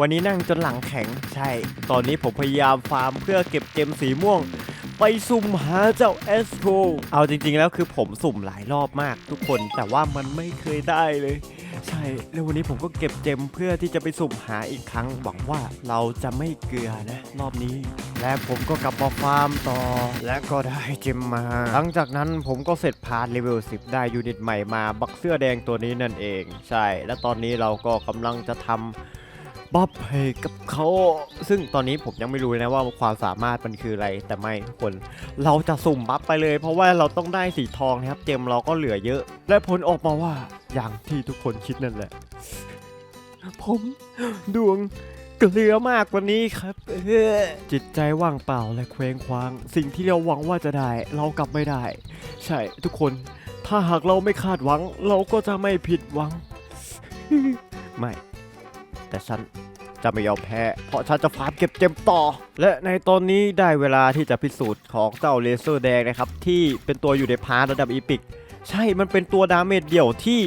วันนี้นั่งจนหลังแข็งใช่ ตอนนี้ผมพยายามฟาร์มเพื่อเก็บเจมสีม่วง ไปสุ่มหาเจ้าเอสโ o เอาจริงๆแล้วคือผมสุ่มหลายรอบมากทุกคน แต่ว่ามันไม่เคยได้เลย ใช่ แล้ววันนี้ผมก็เก็บเจมเพื่อที่จะไปสุ่มหาอีกครั้ง หวังว่าเราจะไม่เกลือนะ รอบนี้ และผมก็กลับมาฟาร์มต่อ และก็ได้เจมมา หลังจากนั้นผมก็เสร็จพาร์ทเลเวล10 ได้ยูนิตใหม่มา บักเสื้อแดงตัวนี้นั่นเอง ใช่ และตอนนี้เราก็กำลังจะทำ บัฟให้กับเขา ซึ่งตอนนี้ผมยังไม่รู้นะว่าความสามารถมันคืออะไร แต่ไม่ทุกคน เราจะสุ่มบัฟไปเลย เพราะว่าเราต้องได้สีทองนะครับ เจมเราก็เหลือเยอะ และผลออกมาว่าอย่างที่ทุกคนคิดนั่นแหละ ผมดวงเกลือมากกว่านี้ครับจิตใจว่างเปล่าและเคว้งคว้าง สิ่งที่เราหวังว่าจะได้ เรากลับไม่ได้ ใช่ทุกคน ถ้าหากเราไม่คาดหวัง เราก็จะไม่ผิดหวัง ไม่ แต่ฉัน จะไม่ยอมแพ้ เพราะฉันจะฟาร์มเก็บเจมต่อ และในตอนนี้ได้เวลาที่จะพิสูจน์ของเจ้าเลเซอร์แดงนะครับ ที่เป็นตัวอยู่ในพาร์ทระดับอีพิก ใช่ มันเป็นตัวดาเมจเดี่ยวที่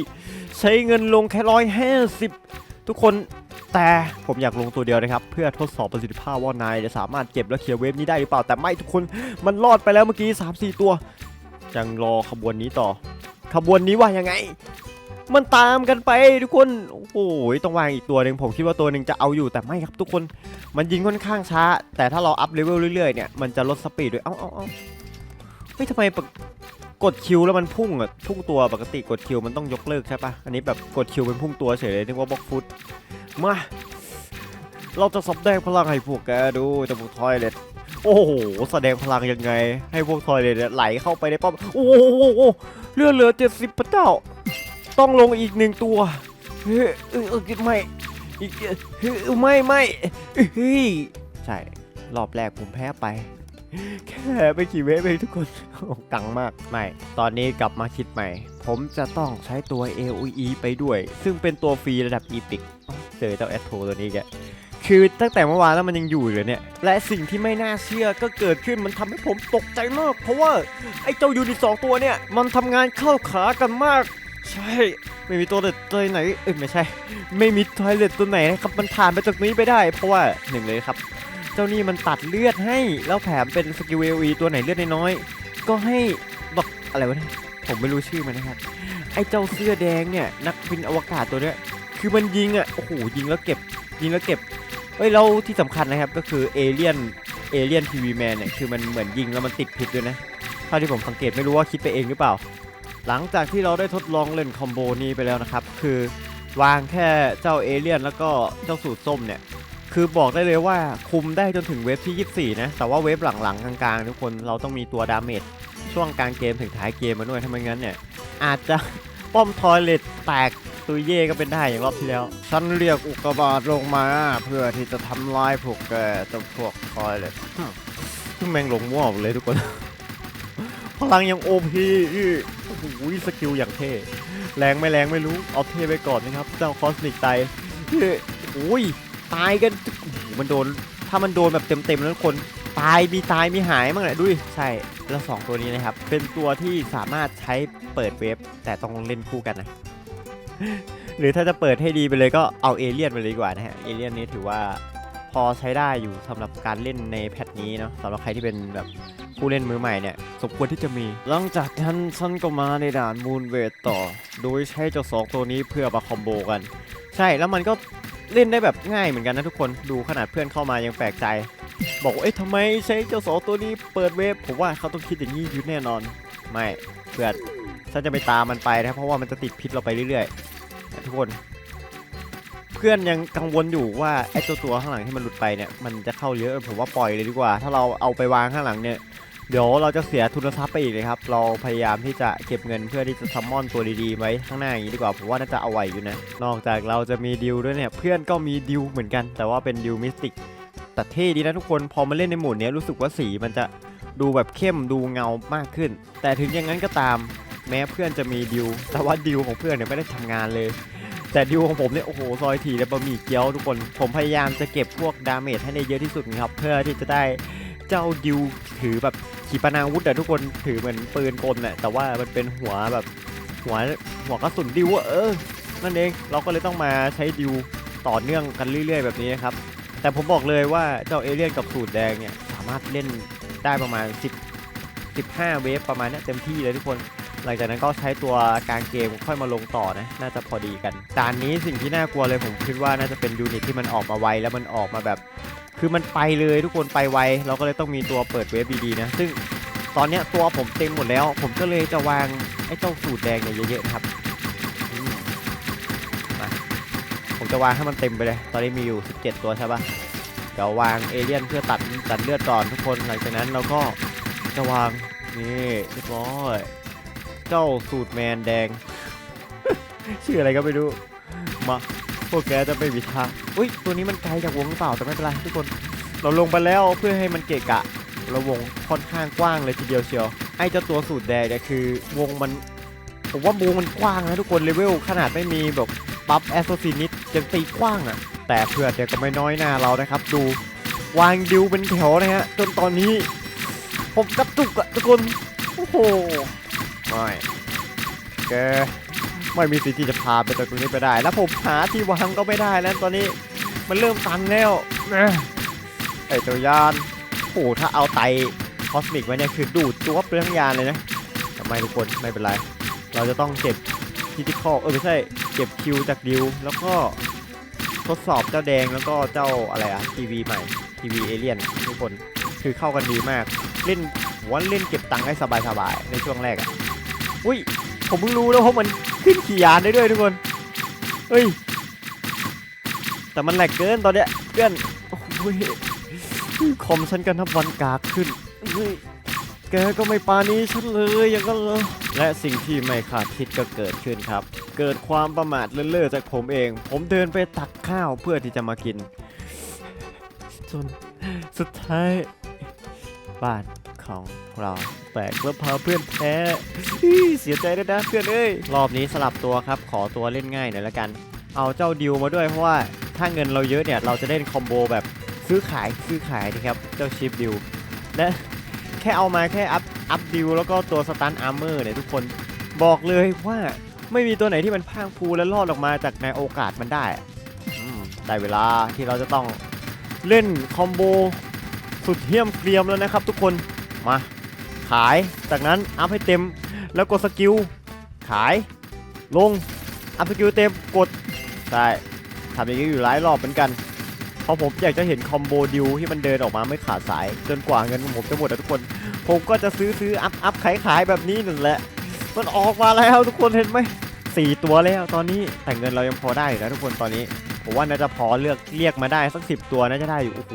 ใช้เงินลงแค่ร้อยห้าสิบทุกคนแต่ผมอยากลงตัวเดียวนะครับ เพื่อทดสอบประสิทธิภาพว่านายจะสามารถเก็บและเคลียร์เวฟนี้ได้หรือเปล่าแต่ไม่ทุกคนมันรอดไปแล้วเมื่อกี้ 3-4 ตัว ยังรอขบวนนี้ต่อ ขบวนนี้ว่ายังไง มันตามกันไปทุกคน โอ้โหต้องวางอีกตัวหนึ่งผมคิดว่าตัวหนึ่งจะเอาอยู่แต่ไม่ครับทุกคน มันยิงค่อนข้างช้า แต่ถ้าเราอัพเลเวลเรื่อยๆเนี่ยมันจะลดสปีดด้วย เอ้าเอ้าเอ้าเฮ้ยทำไมกดคิวแล้วมันพุ่งอะพุ่งตัวปกติกดคิวมันต้องยกเลิกใช่ปะอันนี้แบบกดคิวเป็นพุ่งตัวเฉยเลยนึกว่าบล็อกฟุตมาเราจะแสดงพลังให้พวกแกดูเจะพวกทอยเลตโอ้โหแสดงพลังยังไง ให้พวกทอยเลตไหลเข้าไปในป้อมโอ้โหเลือดเหลือเจ็ดสิบพระเจ้า ต้องลงอีกหนึ่งตัวเฮ้ยไม่อีกเฮ้ยไม่ไม่เฮ้ยใช่ รอบแรกผมแพ้ไป แค่ไปขี่เวฟเองทุกคนกังมาก ไม่ ตอนนี้กลับมาคิดใหม่ ผมจะต้องใช้ตัว AOE ไปด้วย ซึ่งเป็นตัวฟรีระดับ Epic เจอเจ้าแอดโทตัวนี้แกคือตั้งแต่เมื่อวานแล้วมันยังอยู่เลยเนี่ย และสิ่งที่ไม่น่าเชื่อก็เกิดขึ้นมันทำให้ผมตกใจมาก เพราะว่าไอ้เจ้ายูนิสองตัวเนี่ย มันทำงานเข้าขากันมาก ใช่ ไม่มีตัวเด็ดตัวไหนเอ้ยไม่ใช่ ไม่มีทอยเล็ตตัวไหนนะครับมันผ่านไปจากนี้ไปได้ เพราะว่าหนึ่งเลยครับ เจ้านี่มันตัดเลือดให้แล้วแถมเป็นสกิลเอวีตัวไหนเลือดน้อยๆก็ให้บอกอะไรวะเนี่ยผมไม่รู้ชื่อมันนะครับไอ้เจ้าเสื้อแดงเนี่ยนักบินอวกาศตัวเนี้ยคือมันยิงอะโอ้โหยิงแล้วเก็บยิงแล้วเก็บเอ้ยแล้วที่สำคัญนะครับก็คือเอเลียนเอเลียนทีวีแมนเนี่ยคือมันเหมือนยิงแล้วมันติดพิษด้วยนะเท่าที่ผมสังเกตไม่รู้ว่าคิดไปเองหรือเปล่า หลังจากที่เราได้ทดลองเล่นคอมโบนี้ไปแล้วนะครับ คือวางแค่เจ้าเอเลียนแล้วก็เจ้าสูตรส้มเนี่ย คือบอกได้เลยว่าคุมได้จนถึงเวฟที่ 24 นะ แต่ว่าเวฟหลังๆ กลางๆ ทุกคนเราต้องมีตัวดาเมจช่วงกลางเกมถึงท้ายเกมมาด้วยถ้าไม่งั้นเนี่ย อาจจะป้อมทอยเลตแตกตุยเย่ก็เป็นได้อย่างรอบที่แล้ว ฉันเรียกอุกกาบาตลงมา เพื่อที่จะทำลายพวกแกเจ้าพวกทอยเลตซึ่งแมงหลงมั่วหมดเลยทุกคนพลังยังโอพีโอ้โหสกิลอย่างเท่แรงไม่แรงไม่รู้เอาเท่ไปก่อนนะครับ เจ้าคอสมิกไตโอ้ยตายกันมันโดน ถ้ามันโดนแบบเต็มๆแล้วคนตายมีตายมีหายมั้งแหละดูดิใช่แล้วสองตัวนี้นะครับ เป็นตัวที่สามารถใช้เปิดเว็บแต่ต้องเล่นคู่กันนะหรือถ้าจะเปิดให้ดีไปเลยก็เอาเอเลี่ยนไปเลยดีกว่านะฮะเอเลี่ยนนี้ถือว่าพอใช้ได้อยู่สำหรับการเล่นในแพทนี้เนาะสำหรับใครที่เป็นแบบ ผู้เล่นมือใหม่เนี่ยสมควรที่จะมี หลังจากนั้นฉันก็มาในด่านมูนเวทต่อ โดยใช้เจ้าสองตัวนี้เพื่อมาคอมโบกัน ใช่แล้วมันก็เล่นได้แบบง่ายเหมือนกันนะทุกคนดูขนาดเพื่อนเข้ามายังแปลกใจ บอกว่าเอ๊ะทำไมใช้เจ้าสองตัวนี้เปิดเวฟผมว่าเขาต้องคิดอย่างนี้อยู่แน่นอน ไม่เพื่อนฉันจะไปตามมันไปนะเพราะว่ามันจะติดพิษเราไปเรื่อยๆทุกคนเพื่อนยังกังวลอยู่ว่าไอ้ตัวตัวข้างหลังที่มันหลุดไปเนี่ยมันจะเข้าเยอะผมว่าปล่อยเลยดีกว่า ถ้าเราเอาไปวางข้างหลังเนี่ย เดี๋ยวเราจะเสียทุนทรัพย์ไปอีกเลยครับ เราพยายามที่จะเก็บเงินเพื่อที่จะซัมมอนตัวดีๆไว้ข้างหน้าอย่างนี้ดีกว่าผมว่าน่าจะเอาไหวอยู่นะ นอกจากเราจะมีดิวด้วยเนี่ย เพื่อนก็มีดิวเหมือนกัน แต่ว่าเป็นดิวมิสติก แต่เท่ดีนะทุกคน พอมาเล่นในโหมดนี้รู้สึกว่าสีมันจะดูแบบเข้มดูเงามากขึ้น แต่ถึงอย่างนั้นก็ตาม แม้เพื่อนจะมีดิว แต่ว่าดิวของเพื่อนเนี่ยไม่ได้ทำงานเลยแต่ดิวของผมเนี่ยโอ้โหซอยถี่และบะหมี่เกี๊ยวทุกคน ผมพยายามจะเก็บพวกดาเมจให้ได้เยอะที่สุดนะครับ เพื่อที่จะได้เจ้าดิวถือแบบ ขีปนาวุธแต่ทุกคนถือเหมือนปืนกลน่ะแต่ว่ามันเป็นหัวแบบหัวหัวกระสุนดิวเออนั่นเองเราก็เลยต้องมาใช้ดิวต่อเนื่องกันเรื่อย ๆ แบบนี้นะครับแต่ผมบอกเลยว่าเจ้าเอเลี่ยนกับสูตรแดงเนี่ยสามารถเล่นได้ประมาณ 10 15 เวฟประมาณนี้เต็มที่เลยทุกคน หลังจากนั้นก็ใช้ตัวกลางเกมค่อยมาลงต่อนะ น่าจะพอดีกันด่านนี้สิ่งที่น่ากลัวเลยผมคิดว่าน่าจะเป็นยูนิตที่มันออกมาไวแล้วมันออกมาแบบ คือมันไปเลยทุกคนไปไวเราก็เลยต้องมีตัวเปิดเวฟดีๆนะ ซึ่งตอนนี้ตัวผมเต็มหมดแล้ว ผมก็เลยจะวางไอ้เจ้าสูตรแดงเนี่ยเยอะๆครับผมจะวางให้มันเต็มไปเลย ตอนนี้มีอยู่ 17 ตัวใช่ปะเดี๋ยววางเอเลี่ยนเพื่อตัดตัดเลือดก่อนทุกคนหลังจากนั้นเราก็จะวางนี่เรียบร้อยเจ้าสูตรแมนแดง ชื่ออะไรก็ไม่รู้มา วกแกจะไม่มีทางอุ้ยตัวนี้มันไกลจากวงหรือเปล่าแต่ไม่เป็นไรทุกคน เราลงไปแล้วเพื่อให้มันเกะกะเราวงค่อนข้างกว้างเลยทีเดียวเชียวไอ้เจ้าตัวสูตรแดงเนี่ยคือวงมันผมว่าวงมันกว้างนะทุกคนเลเวลขนาดไม่มีแบบบัฟแอสโซซินิดยังตีกว้างอะ่ะ แต่เพื่อนเดี๋ยวก็ไม่น้อยหน้าเรานะครับ ดูวางดิวเป็นแถวนะฮะจนตอนนี้ ผมกระตุกอะทุกคนโอ้โหไม่แก ไม่มีสิทธิ์ที่จะพาไปจากตรงนี้ไปได้ แล้วผมหาที่วางก็ไม่ได้แล้วตอนนี้มันเริ่มตันแล้วนะไอตัวยานโอ้โหถ้าเอาไตคอสมิกไว้เนี่ยคือดูดตัวเปลืองยานเลยนะทำไมทุกคนไม่เป็นไร เราจะต้องเก็บคิติคอเออไม่ใช่เก็บคิวจากดิวแล้วก็ทดสอบเจ้าแดงแล้วก็เจ้าอะไรอะทีวีใหม่ทีวีเอเลียนทุกคนคือเข้ากันดีมาก เล่นผมว่าเล่นเก็บตังค์ได้สบายๆในช่วงแรกอะอุ้ย ผมเพิ่งรู้แล้วว่ามันขึ้นขี่ยานได้ด้วยทุกคน เฮ้ย แต่มันแหลกเกินตอนเนี้ยเพื่อนโอ้ยคอมฉันกันนับวันกากขึ้นเฮ้ยแกก็ไม่ปานี้ฉันเลยย่างนั้นเหรอและสิ่งที่ไม่คาดคิดก็เกิดขึ้นครับ เกิดความประมาทเลิศๆจากผมเอง ผมเดินไปตักข้าวเพื่อที่จะมากิน จนสุดท้ายบ้าน ของเราแตกแล้วพาเพื่อนแพ้เสียใจด้วยนะเพื่อนเอ้ยรอบนี้สลับตัวครับขอตัวเล่นง่ายหน่อยละกัน เอาเจ้าดิวมาด้วยเพราะว่าถ้าเงินเราเยอะเนี่ยเราจะเล่นคอมโบแบบซื้อขายซื้อขายนะครับเจ้าชิปดิวและแค่เอามาแค่อัพอัพดิวแล้วก็ตัวสตันอาร์เมอร์เนี่ยทุกคนบอกเลยว่าไม่มีตัวไหนที่มันพรางพูและรอดออกมาจากในโอกาสมันได้ได้เวลาที่เราจะต้องเล่นคอมโบสุดเหี้ยมเกรียมแล้วนะครับทุกคน มาขายจากนั้นอัพให้เต็มแล้วกดสกิลขายลงอัพสกิลเต็มกดได้ทำอย่างนี้อยู่หลายรอบเหมือนกันเพราะผมอยากจะเห็นคอมโบดิวที่มันเดินออกมาไม่ขาดสาย จนกว่าเงินของผมจะหมดนะทุกคน ผมก็จะซื้อซื้ออัพอัพขายขายแบบนี้นั่นแหละ มันออกมาแล้วทุกคนเห็นไหมสี่ตัวแล้วตอนนี้แต่เงินเรายังพอได้อยู่นะทุกคนตอนนี้ ผมว่าน่าจะพอเลือกเรียกมาได้สักสิบตัวน่าจะได้อยู่โอ้โห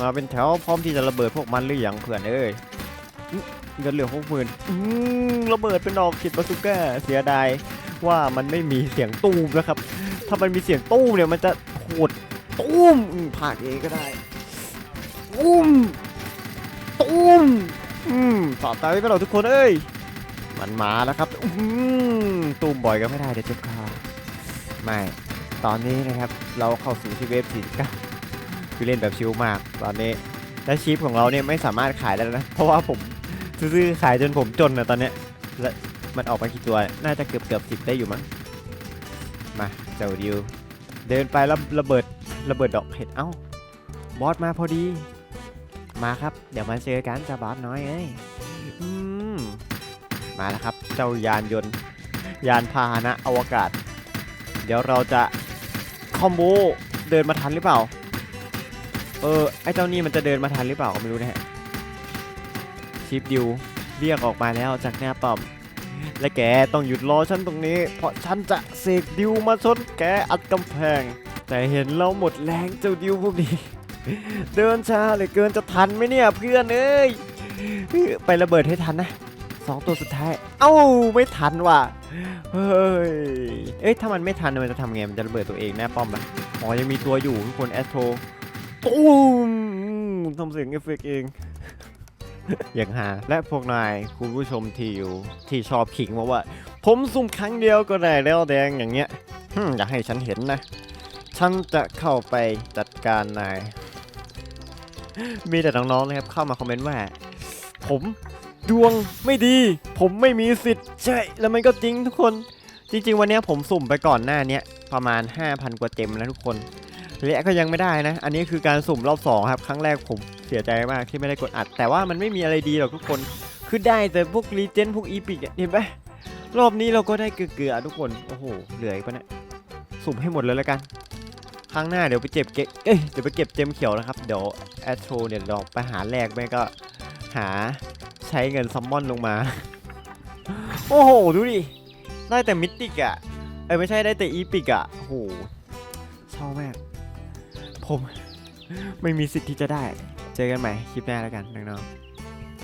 มาเป็นแถวพร้อมที่จะระเบิดพวกมันหรือยังเพื่อนเอ้ยอื้อเงินเหลือหกหมื่นระเบิดเป็นออกขิดบาสุก้าเสียดายว่ามันไม่มีเสียงตู้มนะครับ ถ้ามันมีเสียงตู้มเนี่ยมันจะโหดตู้มผ่านเองก็ได้ตุ้มตุ้มอืมต่อตาไปหรอทุกคนเอ้ยมันมาแล้วครับ อื้อหือตูมบ่อยก็ไม่ได้เดี๋ยวเจ็บคอไม่ ตอนนี้นะครับเราเข้าสู่ที่เวฟสี่เก้าคือเล่นแบบชิลมากตอนนี้และชีพของเราเนี่ยไม่สามารถขายได้แล้วนะ เพราะว่าผมซื้อขายจนผมจนนะตอนเนี้ยและมันออกมากี่ตัว น่าจะเกือบเกือบสิบได้อยู่มั้งมาเจ้าดิวเดินไปแล้วระเบิดระเบิดดอกเห็ดเอ้าบอสมาพอดี มาครับ เดี๋ยวมาเจอกันจ้าบอสน้อยเอ้ยอมมาแล้วครับ เจ้ายานยนต์ ยานพาหนะอวกาศ เดี๋ยวเราจะ คอมโบเดินมาทันหรือเปล่า เออไอเจ้านี่มันจะเดินมาทันหรือเปล่าก็ไม่รู้นะฮะชิปดิวเรียกออกมาแล้วจากหน้าป้อมและแกต้องหยุดรอฉันตรงนี้ เพราะฉันจะเสกดิวมาชนแกอัดกำแพง แต่เห็นเราหมดแรงเจ้าดิวพวกนี้ เดินช้าเหลือเกินจะทันไหมเนี่ยเพื่อนเอ้ยไประเบิดให้ทันนะ สองตัวสุดท้าย เอ้าไม่ทันว่ะ เฮ้ย เอ้ยถ้ามันไม่ทันมันจะทำไง มันจะระเบิดตัวเองแน่ป้อมปะอ๋อยังมีตัวอยู่ทุกคนแอสโทรตูมทำเสียงเอฟเฟกต์เอง อย่างหาและพวกนายคุณผู้ชมที่อยู่ที่ชอบขิงมาว่า ผมซุ่มครั้งเดียวก็ได้แล้วแดงอย่างเงี้ยอย่าให้ฉันเห็นนะ ฉันจะเข้าไปจัดการนาย มีแต่น้องๆนะครับเข้ามาคอมเมนต์ว่า ผม ดวงไม่ดี ผมไม่มีสิทธิ์ใช่แล้วมันก็จริงทุกคน จริง ๆ วันนี้ผมสุ่มไปก่อนหน้านี้ประมาณ 5,000 กว่าเต็มแล้วทุกคนและก็ยังไม่ได้นะ อันนี้คือการสุ่มรอบสองครับ ครั้งแรกผมเสียใจมากที่ไม่ได้กดอัด แต่ว่ามันไม่มีอะไรดีหรอกทุกคน คือได้แต่พวกรีเจนพวกอีพิกเห็นไหมรอบนี้เราก็ได้เกลือๆทุกคน โอ้โห เหลืออีกปะเนี่ยสุ่มให้หมดเลยแล้วกัน ครั้งหน้าเดี๋ยวไปเก็บเกเอ้ย เดี๋ยวไปเก็บเจมเขียวนะครับ เดี๋ยวแอสโทรเนี่ยเราไปหาแลกไม่ก็หา ใช้เงินซัมมอนลงมา โอ้โห ดูดิ ได้แต่มิติกอะเอ้ยไม่ใช่ได้แต่อีพิกอะโอ้โหเศร้ามาก ผม ไม่มีสิทธิ์ที่จะได้ เจอกันใหม่คลิปหน้าแล้วกันน้องๆ